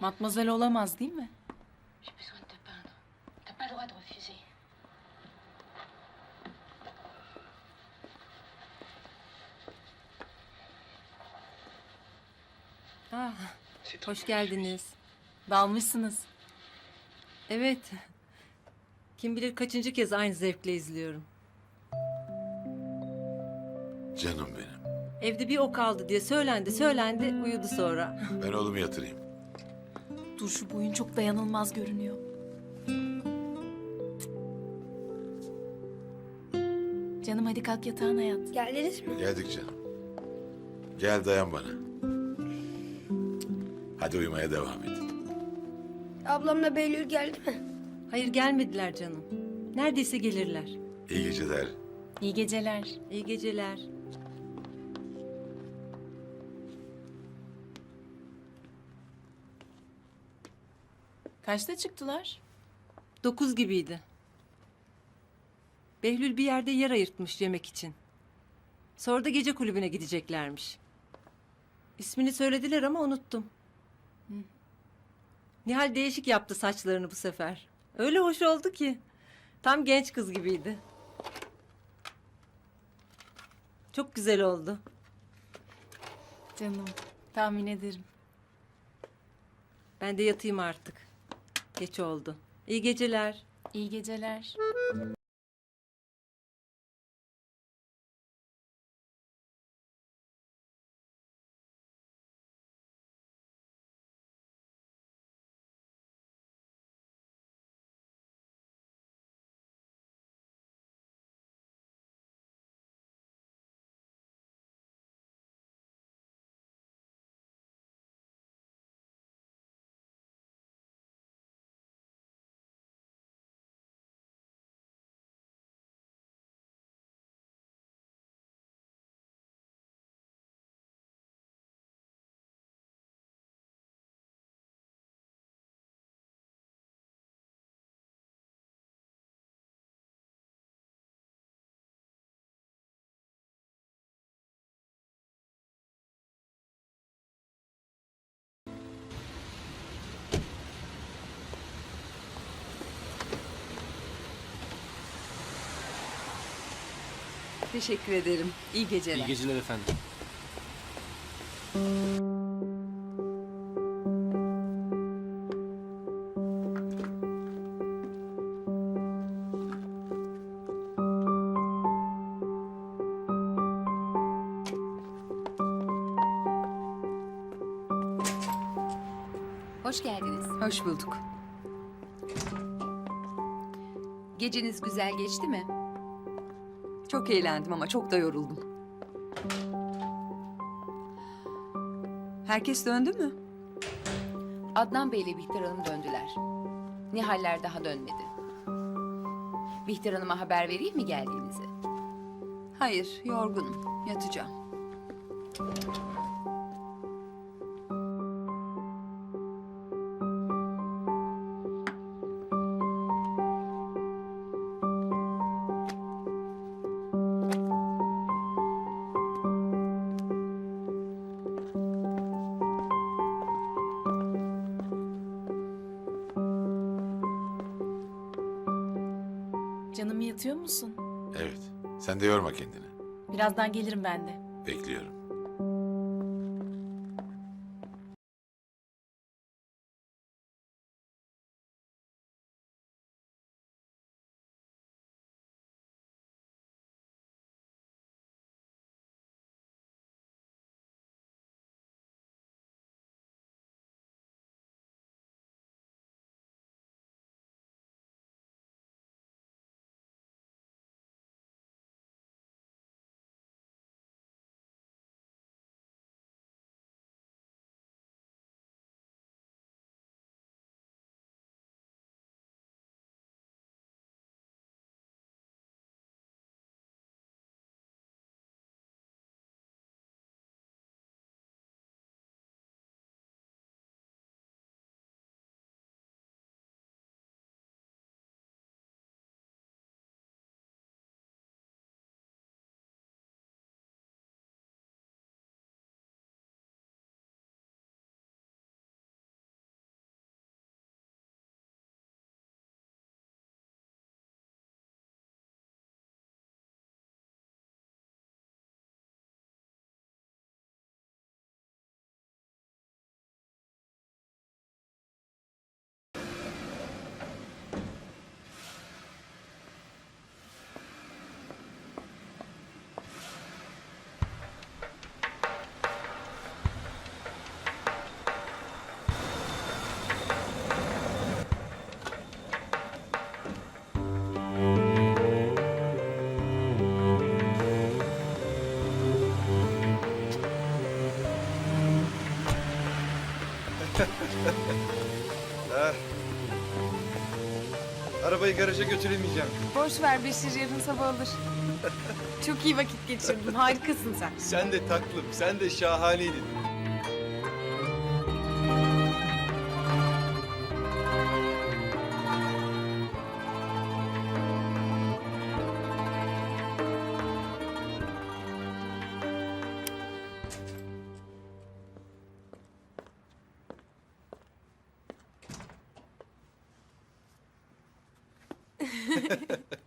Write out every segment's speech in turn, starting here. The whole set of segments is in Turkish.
Matmazel olamaz değil mi? Ah, hoş geldiniz. Dalmışsınız. Evet. Kim bilir kaçıncı kez aynı zevkle izliyorum. Canım benim. Evde bir o kaldı diye söylendi söylendi uyudu sonra. Ben oğlumu yatırayım. Dur şu boyun çok dayanılmaz görünüyor. Canım hadi kalk yatağına yat. Geldiniz mi? Geldik canım. Gel dayan bana. Hadi uyumaya devam et. Ablamla Behlül geldi mi? Hayır gelmediler canım. Neredeyse gelirler. İyi geceler. İyi geceler. İyi geceler. Kaçta çıktılar? Dokuz gibiydi. Behlül bir yerde yer ayırtmış yemek için. Sonra da gece kulübüne gideceklermiş. İsmini söylediler ama unuttum. Hı. Nihal değişik yaptı saçlarını bu sefer. Öyle hoş oldu ki. Tam genç kız gibiydi. Çok güzel oldu. Canım tahmin ederim. Ben de yatayım artık. Geç oldu. İyi geceler. İyi geceler. Teşekkür ederim. İyi geceler. İyi geceler efendim. Hoş geldiniz. Hoş bulduk. Geceniz güzel geçti mi? Çok eğlendim ama çok da yoruldum. Herkes döndü mü? Adnan Bey ile Bihter Hanım döndüler. Nihaller daha dönmedi. Bihter Hanım'a haber vereyim mi geldiğinizi? Hayır, yorgunum. Yatacağım. Yatıyor musun? Evet. Sen de yorma kendini. Birazdan gelirim ben de. Bekliyorum. Ah. Arabayı garaja götüremeyeceğim. Boş ver Beşir yarın sabah alır. Çok iyi vakit geçirdim. Harikasın sen. Sen de taklım, sen de şahaneydin.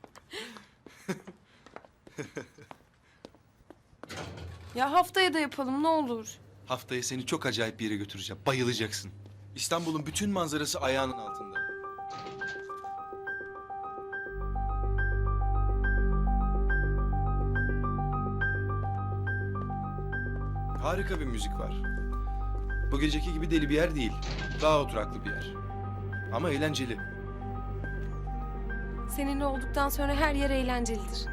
Ya haftaya da yapalım ne olur. Haftaya seni çok acayip bir yere götüreceğim. Bayılacaksın. İstanbul'un bütün manzarası ayağının altında. Harika bir müzik var. Bu geceki gibi deli bir yer değil. Daha oturaklı bir yer. Ama eğlenceli. Seninle olduktan sonra her yer eğlencelidir.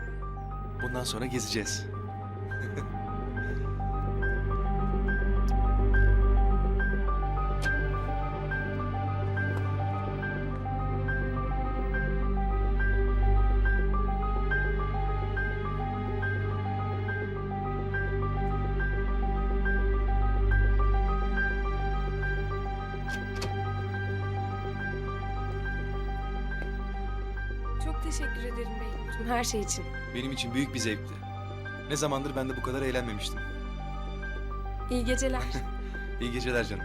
Bundan sonra gezeceğiz. Çok teşekkür ederim Behlül'cüm her şey için. Benim için büyük bir zevkti. Ne zamandır ben de bu kadar eğlenmemiştim. İyi geceler. İyi geceler canım.